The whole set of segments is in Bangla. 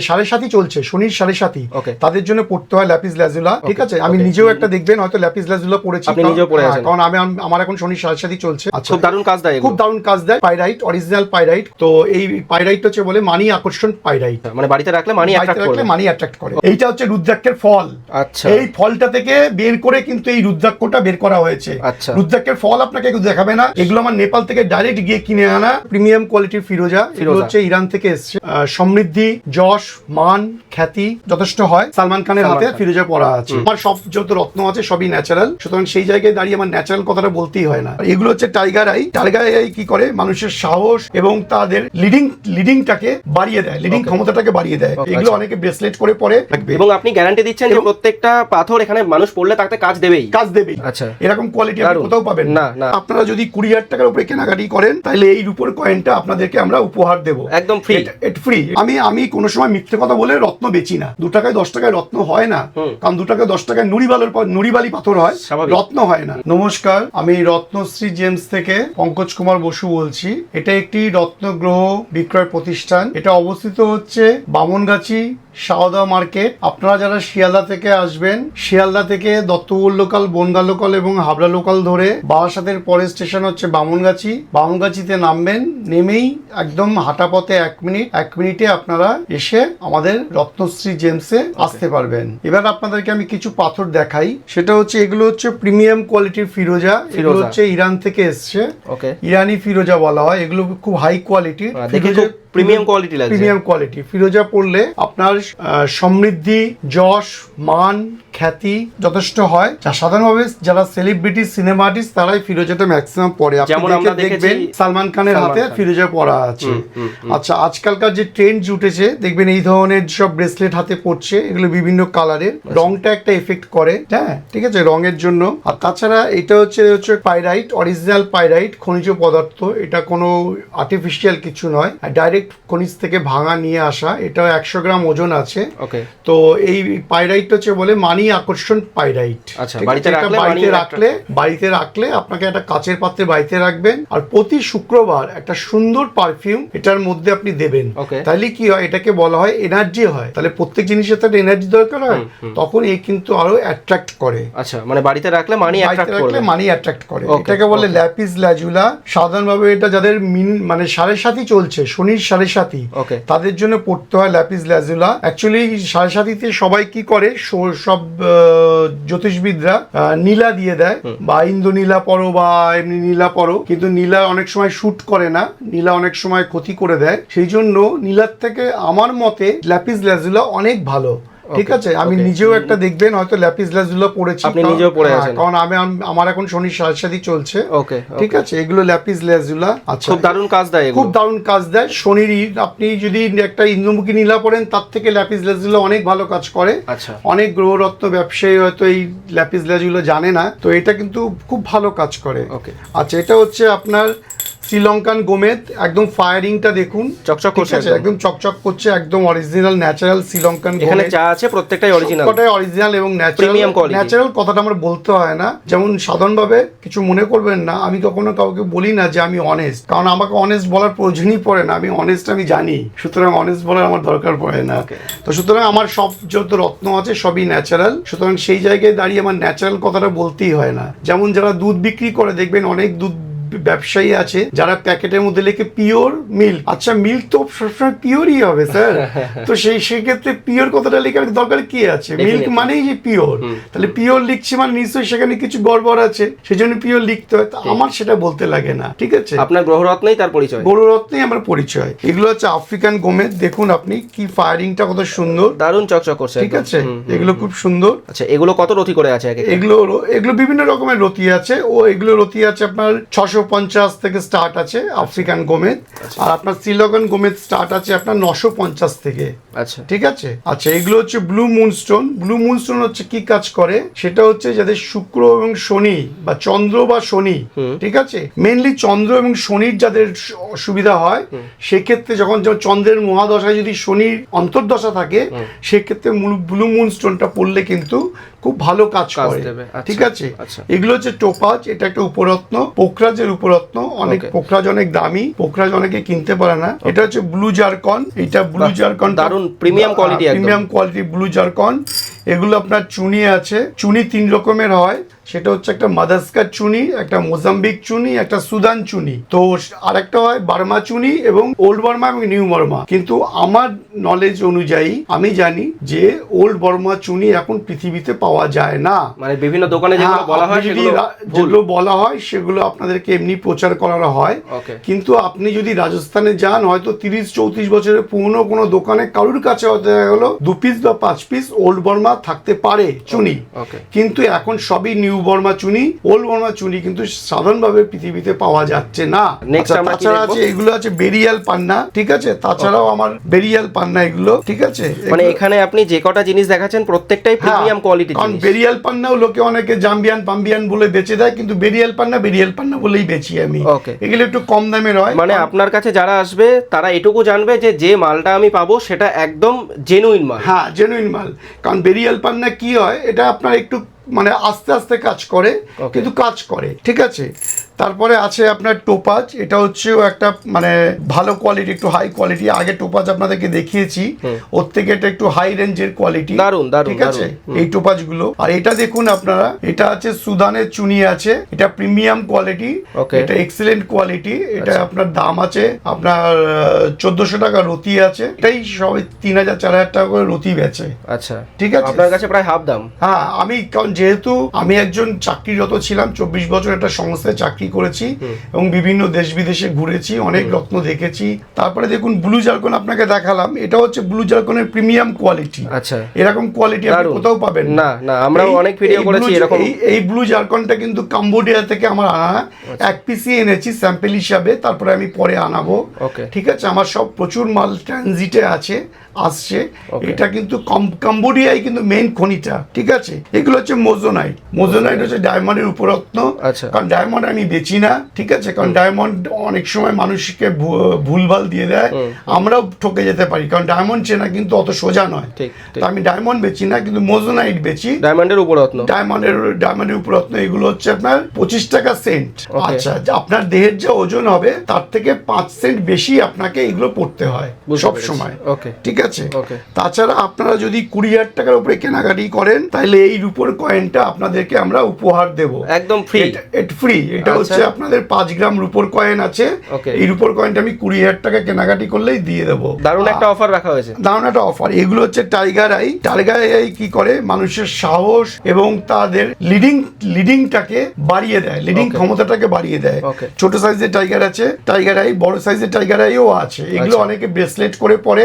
সাড়ে সাথী চলছে শনির সাড়ে সাথী তাদের জন্য পড়তে হয় ল্যাপিস ল্যাজুলা ঠিক আছে? আমি নিজেও একটা দেখবেন হয়তো ল্যাপিস ল্যাজুলা পড়েছি। কারণ- হ্যাঁ। কারণ আমি আমার এখন শনির সাড়ে সাথী চলছে। আচ্ছা। খুব দারুণ কাজ দেয় খুব। দারুণ কাজ দেয় পাইরাইট অরিজিনাল পাইরাইট তো এই পাইরাইট হচ্ছে বলে মানি আকর্ষণ পাইরাইট মানে বাড়িতে রাখলে মানি করবে। মানি অ্যাট্রাক্ট করে। এইটা হচ্ছে রুদ্রাক্ষের ফল। আচ্ছা। এই ফলটা থেকে বের করে কিন্তু এই রুদ্রাক্ষটা বের করা হয়েছে। আচ্ছা। রুদ্রাক্ষের ফল আপনাকে কেউ দেখাবে না। এগুলো আমার নেপাল থেকে ডাইরেক্ট গিয়ে কিনে আনা। প্রিমিয়াম কোয়ালিটির ফিরোজা। এগুলো ফিরোজা। হচ্ছে ইরান থেকে এসছে। সমৃদ্ধি যশ মান খ্যাতি যথেষ্ট হয়। সালমান খানের হাতে। ফিরোজা পড়া আছে। আমার সব যত রত্ন আছে সবই ন্যাচারাল সুতরাং সেই জায়গায় দাঁড়িয়ে আমার ন্যাচারাল কথাটা বলতেই হয় না। এগুলো হচ্ছে টাইগার আই টাইগার আই কি করে? মানুষের সাহস এবং তাদের লিডিং লিডিংটাকে বাড়িয়ে দেয়। লিডিং ক্ষমতাটাকে বাড়িয়ে দেয়। এগুলো আচ্ছা। অনেকে ব্রেসলেট করে পরে এবং আপনি গ্যারান্টি দিচ্ছেন যে প্রত্যেকটা পাথর এখানে মানুষ পড়লে তাতে কাজ দেবেই। কাজ দেবে আচ্ছা। এরকম কোয়ালিটি আপনি। কোথাও পাবেন না, না। আপনারা যদি কুড়ি হাজার টাকার উপরে কেনাকাটি করেন তাহলে এই রূপোর কয়েনটা আপনাদেরকে আমরা উপহার দেবো। একদম। এটা ফ্রি আমি আমি কোনো সময় মিথ্যে কথা বলে রত্ন বেচি না। দু টাকায় দশ টাকায় রত্ন হয় না। কারণ দু টাকায় দশ টাকায় নুড়িবালের পর নুড়িবালি পাথর হয় রত্ন হয় না। নমস্কার আমি রত্নশ্রী জেমস থেকে পঙ্কজ কুমার বসু বলছি। এটা একটি রত্নগ্রহ বিক্রয় প্রতিষ্ঠান। এটা অবস্থিত হচ্ছে বামনগাছি সাওদা মার্কেট। আপনারা যারা শিয়ালদা থেকে আসবেন শিয়ালদা থেকে দত্তপুর লোকাল বনগা লোকাল এবং হাবড়া লোকাল ধরে বারাসাতের পরের স্টেশন হচ্ছে বামনগাছি। বামনগাছিতে নামবেন নেমেই একদম হাঁটা পথে এক মিনিট এক মিনিটে আপনারা এসে আমাদের রত্নশ্রী জেমসে আসতে পারবেন। এবার আপনাদেরকে আমি কিছু পাথর দেখাই। সেটা হচ্ছে এগুলো হচ্ছে প্রিমিয়াম কোয়ালিটির ফিরোজা। এগুলো হচ্ছে ইরান থেকে এসছে। ইরানি ফিরোজা বলা হয়। এগুলো খুব হাই কোয়ালিটির দেখে খুব প্রিমিয়াম কোয়ালিটি লাগছে। প্রিমিয়াম কোয়ালিটি ফিরোজা পড়লে আপনার সমৃদ্ধি যশ মান খ্যাতি যথেষ্ট হয় যা সাধারণভাবে যারা সেলিব্রিটি সিনেমা আর্টিস্ট তারাই ফিরোজাটা ম্যাক্সিমাম পরে যেমন আমরা দেখবেন সালমান খানের হাতে। ফিরোজা পরা আছে। আচ্ছা আজকালকার যে ট্রেন্ড উঠেছে দেখবেন এই ধরনের সব ব্রেসলেট হাতে পড়ছে এগুলো বিভিন্ন কালারের। রংটা একটা এফেক্ট করে হ্যাঁ ঠিক আছে? রঙের জন্য। আর তাছাড়া এটা হচ্ছে হচ্ছে পাইরাইট অরিজিনাল পাইরাইট খনিজ পদার্থ। এটা কোনো আর্টিফিশিয়াল কিছু নয়। ডাইরেক্ট খনিজ থেকে ভাঙা নিয়ে আসা এটা একশো গ্রাম ওজন আছে। ওকে তো এই পাইরাইট হচ্ছে বলে মানি আকর্ষণ পাইরাইট আচ্ছা, বাড়িতে এটা রাখলে বাড়িতে রাখলে বাড়িতে রাখলে আপনাকে একটা কাচের পাত্রে বাড়িতে রাখবেন। আর প্রতি শুক্রবার একটা সুন্দর পারফিউম এটার মধ্যে আপনি দেবেন। তাহলে কি হয়? এটাকে বলা হয় এনার্জি হয়। তাহলে প্রত্যেক জিনিসের তো এনার্জি দরকার হয়। তখন এই কিন্তু আরও অ্যাট্রাক্ট করে। আচ্ছা মানে বাড়িতে রাখলে মানি অ্যাট্রাক্ট রাখলে মানি অ্যাট্রাক্ট করে। এটাকে বলে ল্যাপিস ল্যাজুলা সাধারণভাবে এটা যাদের মিন মানে সাড়ে সাথী চলছে শনির সাড়ে সাথী. তাদের জন্য পড়তে হয় ল্যাপিস ল্যাজুলা অ্যাকচুয়ালি সাড়ে সাথীতে সবাই কি করে? সব জ্যোতিষবিদরা নীলা দিয়ে দেয়। বা ইন্দু নীলা পরো বা এমনি নীলা পরো। কিন্তু নীলা অনেক সময় শুট করে না। নীলা অনেক সময় ক্ষতি করে দেয়। সেই জন্য নীলার থেকে আমার মতে ল্যাপিস ল্যাজুলা অনেক ভালো। ঠিক আছে আমি নিজেও একটা দেখবেন হয়তো ল্যাপিস ল্যাজুলা পড়েছি আপনি নিজেও পড়ে হ্যাঁ, আছেন। কারণ আমি আমার এখন শনির সাড়ে চলছে। ওকে ঠিক আছে এগুলো ল্যাপিস ল্যাজুলা আচ্ছা খুব দারুণ কাজ দেয় খুব দারুণ কাজ দেয়। শনির আপনি যদি একটা ইন্দ্রমুখী নীলা পড়েন তার থেকে ল্যাপিস ল্যাজুলা অনেক ভালো কাজ করে। আচ্ছা। অনেক গ্রহরত্ন ব্যবসায়ী হয়তো এই ল্যাপিস ল্যাজুলা জানে না। তো এটা কিন্তু খুব ভালো কাজ করে। ওকে আচ্ছা এটা হচ্ছে আপনার শ্রীলঙ্কান গোমেদ একদম ফায়ারিংটা দেখুন। চকচক করছে একদম। চকচক করছে একদম অরিজিনাল ন্যাচারাল শ্রীলঙ্কান এখানে যা আছে প্রত্যেকটাই অরিজিনাল সবকটাই অরিজিনাল এবং ন্যাচারাল ন্যাচারাল কথাটা আমার বলতে হয় না। যেমন সাধারণভাবে কিছু মনে করবেন না আমি কখনো কাউকে বলি না যে আমি অনেস্ট কারণ আমাকে অনেস্ট বলার প্রয়োজনই পড়ে না। আমি অনেস্ট আমি জানি। সুতরাং অনেস্ট বলার আমার দরকার পড়ে না। তো সুতরাং আমার সব যত রত্ন আছে সবই ন্যাচারাল সুতরাং সেই জায়গায় দাঁড়িয়ে আমার ন্যাচারাল কথাটা বলতেই হয় না। যেমন যারা দুধ বিক্রি করে দেখবেন অনেক দুধ ব্যবসায়ী আছে যারা প্যাকেটের মধ্যে লেখে পিওর মিল্ক। আচ্ছা মিল্ক তো সবসময় পিওরই হবে স্যার। তো সেই সেক্ষেত্রে পিওর কথাটা লেখার দরকার কি আছে? মিল্ক মানেই যে পিওর। তাহলে পিওর লিখছি মানে নিশ্চয়ই সেখানে কিছু গড়বড় আছে সেই জন্য পিওর লিখতে হয়। তো আমার সেটা বলতে লাগে না ঠিক আছে? আপনার গ্রহরত্নই তার পরিচয়? গৌররত্নই আমার পরিচয়। এগুলো হচ্ছে আফ্রিকান গোমেদ দেখুন আপনি কি ফায়ারিংটা কত সুন্দর। দারুণ চকচক করছে ঠিক আছে। এগুলো খুব সুন্দর। আচ্ছা এগুলো কত রথি করে আছে এগুলো এগুলো বিভিন্ন রকমের রতি আছে। ও এগুলো রতি আছে আপনার ছশো পঞ্চাশ থেকে স্টার্ট আছে আফ্রিকান গোমেদ আর আপনার শ্রীলঙ্কান গোমেদ স্টার্ট আছে আপনার নশো পঞ্চাশ থেকে। আচ্ছা। ঠিক আছে? আচ্ছা এগুলো হচ্ছে ব্লু মুনস্টোন ব্লু মুনস্টোন হচ্ছে কি কাজ করে? সেটা হচ্ছে যাদের শুক্র এবং শনি বা চন্দ্র বা শনি ঠিক আছে? মেনলি চন্দ্র এবং শনির যাদের অসুবিধা হয় সেক্ষেত্রে যখন যখন চন্দ্রের মহাদশায় যদি শনির অন্তর্দশা থাকে সেক্ষেত্রে ব্লু মুনস্টোনটা পড়লে কিন্তু খুব ভালো কাজ করে। আচ্ছা, ঠিক আছে? আচ্ছা। এগুলো হচ্ছে টোপাজ এটা একটা উপরত্ন পোখরাজের উপরত্ন অনেক পোকরাজ পোখরাজ অনেক দামি পোখরাজ অনেকে কিনতে পারে না। এটা হচ্ছে ব্লু জারকন এটা ব্লু জারকন দারুণ premium quality premium quality blue zircon. এগুলো আপনার চুনি আছে চুনি তিন রকমের হয়। সেটা হচ্ছে একটা মাদাসকার চুনি একটা মোজাম্বিক চুনি একটা সুদান চুনি। তো আরেকটা হয় বার্মা চুনি এবং ওল্ড বার্মা এবং নিউ বার্মা। কিন্তু আমার নলেজ অনুযায়ী আমি জানি যে ওল্ড বর্মা চুনি এখন পৃথিবীতে পাওয়া যায় না। মানে বিভিন্ন দোকানে যেগুলো হ্যাঁ, বলা হয় সেগুলো যেগুলো বলা হয় সেগুলো আপনাদেরকে এমনি প্রচার করা হয়। কিন্তু আপনি যদি রাজস্থানে যান হয়তো তিরিশ চৌত্রিশ বছরের পুরনো কোনো দোকানে কারুর কাছে হয়তো দেখা গেলো দু পিস বা পাঁচ পিস ওল্ড বর্মা থাকতে পারে চুনি। কিন্তু এখন সবই নিউ বর্মা চুনি ওল্ড বর্মা চুনি কিন্তু সাধারণভাবে পৃথিবীতে পাওয়া যাচ্ছে না। আচ্ছা, তাছাড়া আছে এগুলো আছে বেরিয়াল পান্না ঠিক আছে? তাছাড়াও আমার বেরিয়াল পান্না এগুলো ঠিক আছে? মানে এখানে আপনি যে কটা জিনিস দেখাচ্ছেন প্রত্যেকটাই প্রিমিয়াম কোয়ালিটি কারণ বেরিয়াল পান্নাও লোকে অনেকে জাম্বিয়ান পাম্বিয়ান বলে বেচে দেয় কিন্তু বেরিয়াল পান্না বেরিয়াল পান্না বলেই বেচি আমি। এগুলো একটু কম দামের হয়। মানে আপনার কাছে যারা আসবে তারা এটুকু জানবে যে যে মালটা আমি পাবো সেটা একদম জেনুইন মাল। হ্যাঁ জেনুইন মাল। কারণ বেরিয়াল পান্না কি হয় এটা আপনার একটু মানে আস্তে আস্তে কাজ করে কিন্তু কাজ করে ঠিক আছে? তারপরে আছে আপনার টোপাজ এটা হচ্ছেও একটা মানে ভালো কোয়ালিটি একটু হাই কোয়ালিটি আগে টোপাজ আপনাদেরকে দেখিয়েছি। ওর থেকে এটা একটু হাই রেঞ্জের কোয়ালিটি দারুণ, দারুণ, ঠিক আছে? এই টোপাজগুলো আর এটা দেখুন আপনারা এটা আছে সুদানের চুনি আছে এটা প্রিমিয়াম কোয়ালিটি এটা এক্সেলেন্ট কোয়ালিটি এটা আচ্ছা। আপনার দাম আছে আপনার চোদ্দশো টাকা রতি আছে এটাই সবাই তিন হাজার চার হাজার টাকা করে রতি বেচে। আচ্ছা। ঠিক আছে? আপনার কাছে প্রায় হাফ দাম। হ্যাঁ আমি কারণ যেহেতু আমি একজন চাকরিরত ছিলাম চব্বিশ বছর একটা সংস্থায় চাকরি করেছি এবং বিভিন্ন দেশ বিদেশে ঘুরেছি অনেক রত্ন দেখেছি। তারপরে দেখুন ব্লু জার্কন আপনাকে দেখালাম। এটা হচ্ছে ব্লু জার্কনের প্রিমিয়াম কোয়ালিটি আচ্ছা। এরকম কোয়ালিটি আপনি কোথাও পাবেন না, না, আমরাও এই- অনেক ভিডিও করেছি এরকম। এই- ব্লু জার্কনটা কিন্তু কাম্বোডিয়া থেকে আমার আনা এক পিসি এনেছি স্যাম্পেল হিসাবে তারপরে আমি পরে আনাবো। ঠিক আছে আমার সব প্রচুর মাল ট্রানজিটে আছে আসছে। এটা কিন্তু কম- কাম্বোডিয়ায় কিন্তু মেইন খনিটা। ঠিক আছে? এগুলো হচ্ছে মোজোনাইট মোজোনাইট হচ্ছে ডায়মন্ডের উপরত্ন। আচ্ছা। কারণ ডায়মন্ড আমি বেচি না ঠিক আছে? কারণ ডায়মন্ড অনেক সময় মানুষকে ভুলভাল দিয়ে দেয়। আমরাও ঠকে যেতে পারি কারণ ডায়মন্ড চেনা কিন্তু অত সোজা নয়। তো আমি ডায়মন্ড বেচি না কিন্তু মোজোনাইট বেচি। ডায়মন্ডের উপর ডায়মন্ডের ডায়মন্ডের উপরত্ন এগুলো হচ্ছে আপনার পঁচিশ টাকা সেন্ট আচ্ছা আপনার দেহের যে ওজন হবে তার থেকে পাঁচ সেন্ট বেশি আপনাকে এগুলো পড়তে হয় সব সময় ঠিক আছে? তাছাড়া আপনারা যদি কুড়ি হাজার টাকার উপরে কেনাকাটি করেন তাহলে এই রূপোর কয়েনটা আপনাদেরকে আমরা উপহার দেব। একদম ফ্রি এটা ফ্রি এটা আচ্ছা। হচ্ছে আপনাদের পাঁচ গ্রাম রূপোর কয়েন আছে। এই রূপোর কয়েনটা আমি কুড়ি হাজার টাকা কেনাকাটি করলেই দিয়ে দেবো। দারুণ একটা অফার রাখা হয়েছে। দারুণ একটা অফার এগুলো হচ্ছে টাইগার আই টাইগার আই কি করে? মানুষের সাহস এবং তাদের লিডিং লিডিংটাকে বাড়িয়ে দেয়। লিডিং ক্ষমতাটাকে বাড়িয়ে দেয়। ছোট সাইজের টাইগার আছে। টাইগার আই বড় সাইজের টাইগার আইও আছে। এগুলো আচ্ছা। অনেকে ব্রেসলেট করে পরে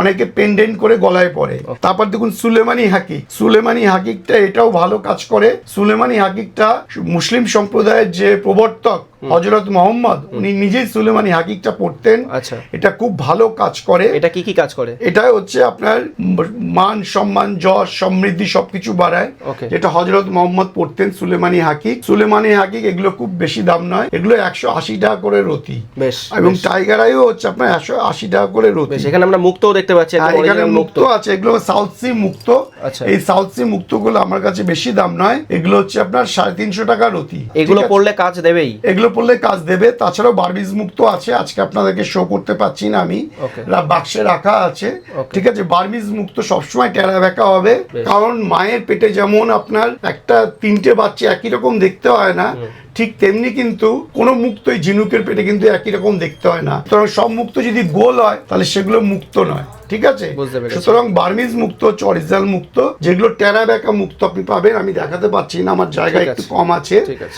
অনেকে পেন্ডেন্ট করে গলায় পরে। তারপর দেখুন সুলেমানি হাকিক সুলেমানি হাকিকটা এটাও ভালো কাজ করে। সুলেমানি হাকিকটা মুসলিম সম্প্রদায়ের যে প্রবর্তক হজরত মোহাম্মদ উনি নিজেই সুলেমানি হাকিকটা পড়তেন। আচ্ছা। এটা খুব ভালো কাজ করে। এটা কি কি কাজ করে? এটা হচ্ছে আপনার মান সম্মান যশ সমৃদ্ধি সবকিছু বাড়ায়। যেটা হজরত মোহাম্মদ পড়তেন সুলেমানি হাকিক। সুলেমানি হাকিক এগুলো খুব বেশি দাম নয়। এগুলো একশো আশি টাকা করে রতি। বেশ এবং টাইগার আইও হচ্ছে আপনার একশো আশি টাকা করে রতি। এখানে আমরা মুক্তও দেখতে পাচ্ছি হ্যাঁ, এখানে মুক্ত। আছে। এগুলো সাউথ সি মুক্ত। আচ্ছা। এই সাউথ সি মুক্তগুলো আমার কাছে বেশি দাম নয়। এগুলো হচ্ছে আপনার সাড়ে তিনশো টাকা রতি। এগুলো পড়লে কাজ দেবেই। এগুলো পড়লে কাজ দেবে। তাছাড়াও বার্বিজ মুক্ত আছে আজকে আপনাদেরকে শো করতে পারছি না আমি। বাক্সে রাখা আছে। ঠিক আছে বার্বিজ মুক্ত সবসময় টেরা বেঁকা হবে। কারণ মায়ের পেটে যেমন আপনার একটা তিনটে বাচ্চা একই রকম দেখতে হয় না ঠিক তেমনি কিন্তু কোনো মুক্তই ঝিনুকের পেটে কিন্তু একই রকম দেখতে হয় না। সুতরাং সব মুক্ত যদি গোল হয় তাহলে সেগুলো মুক্ত নয়। ঠিক আছে? সুতরাং বার্মিজ মুক্ত চরিজাল অরিজিনাল মুক্ত যেগুলো টেরা বেঁকা মুক্ত আপনি পাবেন আমি দেখাতে পাচ্ছি না আমার জায়গা একটু কম আছে।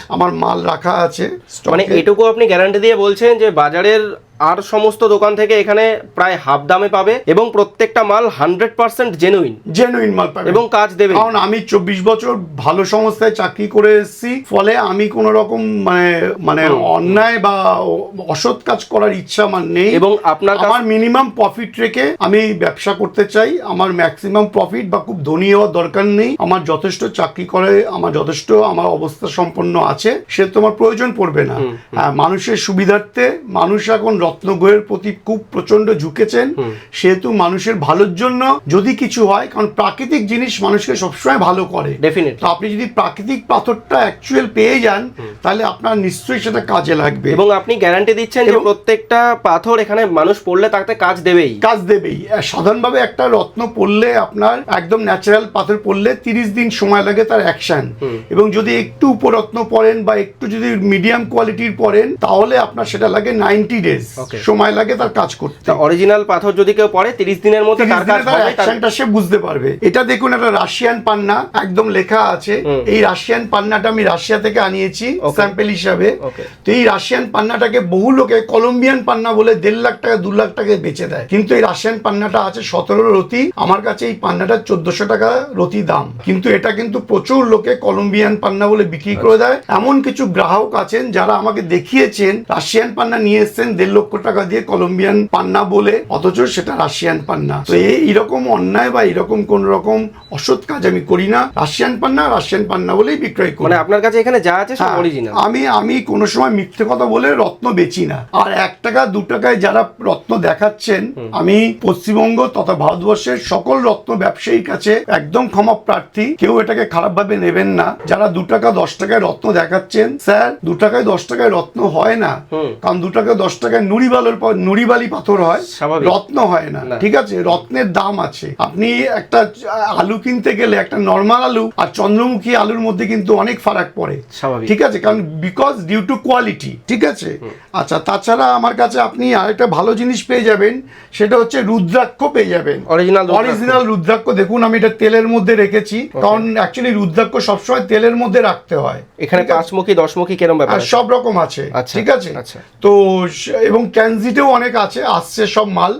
আমার মাল রাখা আছে। মানে। এটুকু আপনি গ্যারান্টি দিয়ে বলছেন যে বাজারের আর সমস্ত দোকান থেকে এখানে প্রায় হাফ দামে পাবে এবং প্রত্যেকটা মাল হান্ড্রেড পার্সেন্ট জেনুইন জেনুইন মাল পাবে। এবং কাজ দেবে। কারণ আমি চব্বিশ বছর ভালো সংস্থায় চাকরি করে এসেছি ফলে আমি কোন রকম মানে মানে অন্যায় বা অসৎ কাজ করার ইচ্ছা আমার নেই। এবং আপনার আমার মিনিমাম প্রফিট রেখে আমি ব্যবসা করতে চাই। আমার ম্যাক্সিমাম প্রফিট বা খুব ধনী হওয়ার দরকার নেই। আমার যথেষ্ট চাকরি করে আমার যথেষ্ট আমার অবস্থা সম্পন্ন আছে। সে তোমার প্রয়োজন পড়বে না। হ্যাঁ মানুষের সুবিধার্থে মানুষ এখন রত্নগ্রহের প্রতি খুব প্রচণ্ড ঝুঁকেছেন। সেহেতু মানুষের ভালোর জন্য যদি কিছু হয় কারণ প্রাকৃতিক জিনিস মানুষকে সবসময় ভালো করে। তো আপনি যদি প্রাকৃতিক পাথরটা অ্যাকচুয়াল পেয়ে যান তাহলে আপনার নিশ্চয়ই সেটা কাজে লাগবে। এবং আপনি গ্যারান্টি দিচ্ছেন যে প্রত্যেকটা পাথর এখানে মানুষ পড়লে তাতে কাজ দেবেই। কাজ দেবেই। সাধারণভাবে একটা রত্ন পড়লে আপনার একদম ন্যাচারাল পাথর পড়লে তিরিশ দিন সময় লাগে তার অ্যাকশন এবং যদি একটু উপরত্ন পড়েন বা একটু যদি মিডিয়াম কোয়ালিটির পড়েন তাহলে আপনার সেটা লাগে নাইনটি ডেজ. সময় লাগে তার কাজ করতে। অরিজিনাল পাথর যদি কেউ পড়ে তিরিশ দিনের মধ্যে তার কাজ অ্যাকশনটা সে বুঝতে পারবে। এটা দেখুন একটা রাশিয়ান পান্না একদম লেখা আছে। এই রাশিয়ান পান্নাটা আমি রাশিয়া থেকে আনিয়েছি. স্যাম্পেল হিসাবে। তো এই রাশিয়ান পান্নাটাকে বহু লোকে কলম্বিয়ান পান্না বলে দেড় লাখ টাকা দু লাখ টাকায় বেচে দেয়। কিন্তু এই রাশিয়ান পান্নাটা আছে সতেরো রতি। আমার কাছে এই পান্নাটা চোদ্দশো টাকা রতি দাম। কিন্তু এটা কিন্তু প্রচুর লোকে কলম্বিয়ান পান্না বলে বিক্রি করে দেয়। এমন কিছু গ্রাহক আছেন যারা আমাকে দেখিয়েছেন রাশিয়ান পান্না নিয়ে এসেছেন দেড় লক্ষ টাকা দিয়ে কলম্বিয়ান পান্না বলে অথচ সেটা রাশিয়ান পান্না। তো এই এরকম অন্যায় বা এরকম কোন রকম অসৎ কাজ আমি করি না। রাশিয়ান পান্না রাশিয়ান পান্না বলেই বিক্রয় করি। মানে আপনার কাছে এখানে যা আছে সব হ্যাঁ, অরিজিনাল আমি আমি কোনো সময় মিথ্যে কথা বলে রত্ন বেচি না। আর এক টাকা দু টাকায় যারা রত্ন দেখাচ্ছেন আমি পশ্চিমবঙ্গ তথা ভারতবর্ষের সকল রত্ন ব্যবসায়ীর কাছে একদম ক্ষমা প্রার্থী। কেউ এটাকে খারাপ ভাবে নেবেন না। যারা দু টাকা দশ টাকায় রত্ন দেখাচ্ছেন স্যার দু টাকায় দশ টাকায় রত্ন হয় না। কারণ দু টাকা দশ টাকায় নুড়িবালের নুড়িবালি পাথর হয় রত্ন হয় না। ঠিক আছে? রত্নের দাম আছে। আপনি একটা আলু কিনতে গেলে একটা নর্মাল আলু আর চন্দ্রমুখী আলুর মধ্যে কিন্তু অনেক ফারাক পড়ে। ঠিক আছে? কারণ বিকজ ডিউ টু কোয়ালিটি ঠিক আছে? আচ্ছা তাছাড়া আমার কাছে আপনি আরেকটা ভালো জিনিস পেয়ে যাবেন সেটা হচ্ছে রুদ্রাক্ষ পেয়ে যাবেন। অরিজিনাল অরিজিনাল রুদ্রাক্ষ দেখুন আমি এটা তেলের মধ্যে রেখেছি। কারণ অ্যাকচুয়ালি রুদ্রাক্ষ সবসময় তেলের মধ্যে রাখতে হয়। এখানে পাঁচমুখী দশমুখী কেরম ব্যাপার সব রকম আছে। আচ্ছা, ঠিক আছে? আচ্ছা। তো স- এবং ট্রানজিটেও অনেক আছে আসছে সব মাল।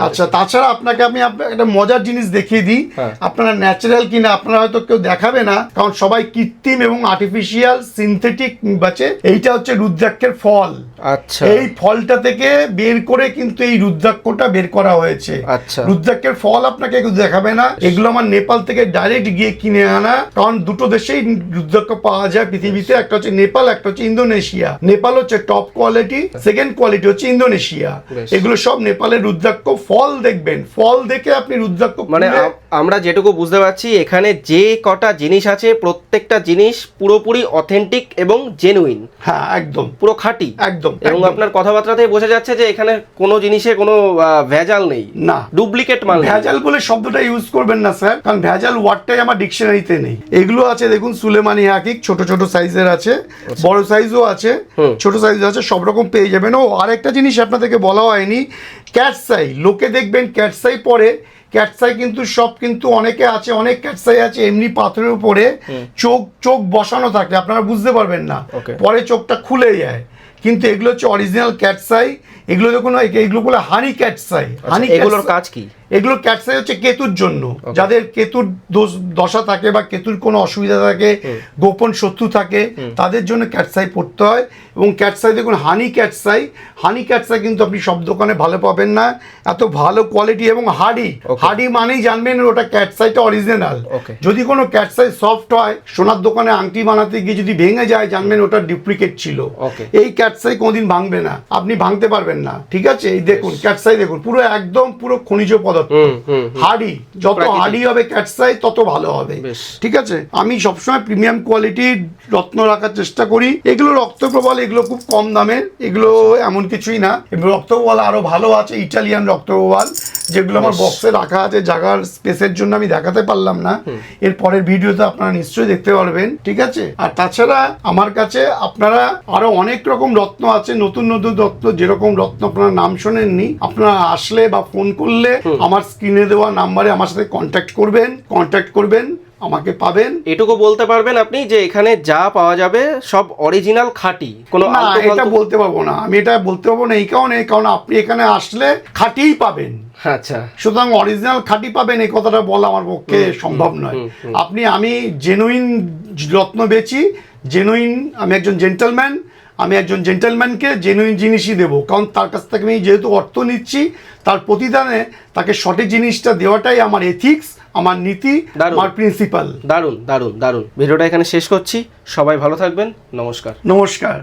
আচ্ছা তাছাড়া আপনাকে আমি একটা মজার জিনিস দেখিয়ে দিই। হ্যাঁ। আপনারা ন্যাচারাল কিনা আপনারা হয়তো কেউ দেখাবে না কারণ সবাই কৃত্রিম এবং আর্টিফিশিয়াল সিনথেটিক বাঁচে এইটা হচ্ছে রুদ্রাক্ষের ফল। আচ্ছা। এই ফলটা থেকে বের করে কিন্তু এই রুদ্রাক্ষটা বের করা হয়েছে। আচ্ছা। রুদ্রাক্ষের ফল আপনাকে কেউ দেখাবে না। এগুলো আমার নেপাল থেকে ডাইরেক্ট গিয়ে কিনে আনা। কারণ দুটো দেশেই রুদ্রাক্ষ পাওয়া যায় পৃথিবীতে। একটা হচ্ছে নেপাল একটা হচ্ছে ইন্দোনেশিয়া। নেপাল হচ্ছে টপ কোয়ালিটি সেকেন্ড কোয়ালিটি হচ্ছে ইন্দোনেশিয়া। এগুলো সব নেপালের রুদ্রাক্ষ ফল দেখবেন ফল দেখে আপনি রুদ্রাক্ষ মানে আমরা যেটুকু বুঝতে পারছি এখানে যে কটা জিনিস আছে প্রত্যেকটা জিনিস পুরোপুরি অথেন্টিক এবং জেনুইন হ্যাঁ একদম। পুরো খাঁটি। একদম এবং। আপনার কথাবার্তাতেই বোঝা যাচ্ছে যে এখানে কোনো জিনিসে কোনো ভেজাল নেই। না। ডুপ্লিকেট মাল ভেজাল বলে শব্দটা ইউজ করবেন না স্যার কারণ ভেজাল ওয়ার্ডটাই আমার ডিকশনারিতে নেই। এগুলো আছে দেখুন সুলেমানি হাকিক ছোট ছোট সাইজের আছে বড় সাইজও আছে ছোট সাইজ আছে সব রকম পেয়ে যাবেন। ও আরেকটা জিনিস আপনাদেরকে বলা হয়নি ক্যাটসাই লোকে দেখবেন ক্যাটসাই পরে। ক্যাটসাই কিন্তু সব কিন্তু অনেকে আছে অনেক ক্যাটসাই আছে এমনি পাথরের উপরে। চোখ চোখ বসানো থাকে আপনারা বুঝতে পারবেন না। পরে চোখটা খুলে যায়। কিন্তু এগুলো হচ্ছে অরিজিনাল ক্যাটসাই এগুলো দেখুন এগুলো বলে হানি ক্যাটসাই হানি এগুলোর কাজ কি? এগুলো ক্যাটসাই হচ্ছে কেতুর জন্য। যাদের কেতুর দোষ দশা থাকে বা কেতুর কোনো অসুবিধা থাকে গোপন শত্রু থাকে তাদের জন্য ক্যাটসাই পড়তে হয় এবং ক্যাটসাই দেখুন হানি ক্যাটসাই হানি ক্যাটসাই কিন্তু আপনি সব দোকানে ভালো পাবেন না। এত ভালো কোয়ালিটি এবং হাডি হাডি মানেই জানবেন ওটা ক্যাটসাইটা অরিজিনাল যদি কোনো ক্যাটসাই সফট হয় সোনার দোকানে আংটি বানাতে গিয়ে যদি ভেঙে যায় জানবেন ওটা ডুপ্লিকেট ছিল. এই ক্যাটসাই কোনোদিন ভাঙবে না। আপনি ভাঙতে পারবেন না। ঠিক আছে? এই দেখুন ক্যাটসাই দেখুন পুরো একদম পুরো খনিজ পদার্থ। হুম। যত হাড়ি হবে ক্যাটসাই তত ভালো হবে। ঠিক আছে? আমি সবসময় প্রিমিয়াম কোয়ালিটির রত্ন রাখার চেষ্টা করি। এগুলো রক্তপ্রবাল এগুলো খুব কম দামের এগুলো এমন কিছুই না। রক্তপ্রবাল আরও ভালো আছে ইটালিয়ান রক্তপ্রবাল। যেগুলো আমার বক্সে রাখা আছে জায়গার স্পেসের জন্য আমি দেখাতে পারলাম না। এর পরের ভিডিওতে আপনারা নিশ্চয়ই দেখতে পারবেন ঠিক আছে? আর তাছাড়া আমার কাছে আপনারা আরও অনেক রকম রত্ন আছে নতুন নতুন রত্ন যেরকম রত্ন আপনারা নাম শোনেননি আপনারা আসলে বা ফোন করলে আমার স্ক্রিনে দেওয়া নাম্বারে আমার সাথে কন্ট্যাক্ট করবেন কন্ট্যাক্ট করবেন। আমাকে পাবেন। এটুকু বলতে পারবেন আপনি যে এখানে যা পাওয়া যাবে সব অরিজিনাল খাঁটি। কোনো না এটা বলতে পারব না। আমি এটা বলতে পারব না এই কারণে কারণ আপনি এখানে আসলে খাঁটিই পাবেন। আচ্ছা। সুতরাং অরিজিনাল খাঁটি পাবেন এই কথাটা বলা আমার পক্ষে সম্ভব নয়। আপনি আমি জেনুইন রত্ন বেচি জেনুইন আমি একজন জেন্টলম্যান আমি একজন জেন্টেলম্যানকে জেনুইন জিনিসই দেবো। কারণ তার কাছ থেকে আমি যেহেতু অর্থ নিচ্ছি তার প্রতিদানে তাকে সঠিক জিনিসটা দেওয়াটাই আমার এথিক্স আমার নীতি। আমার প্রিন্সিপাল দারুণ দারুণ দারুণ। ভিডিওটা এখানে শেষ করছি। সবাই ভালো থাকবেন। নমস্কার। নমস্কার।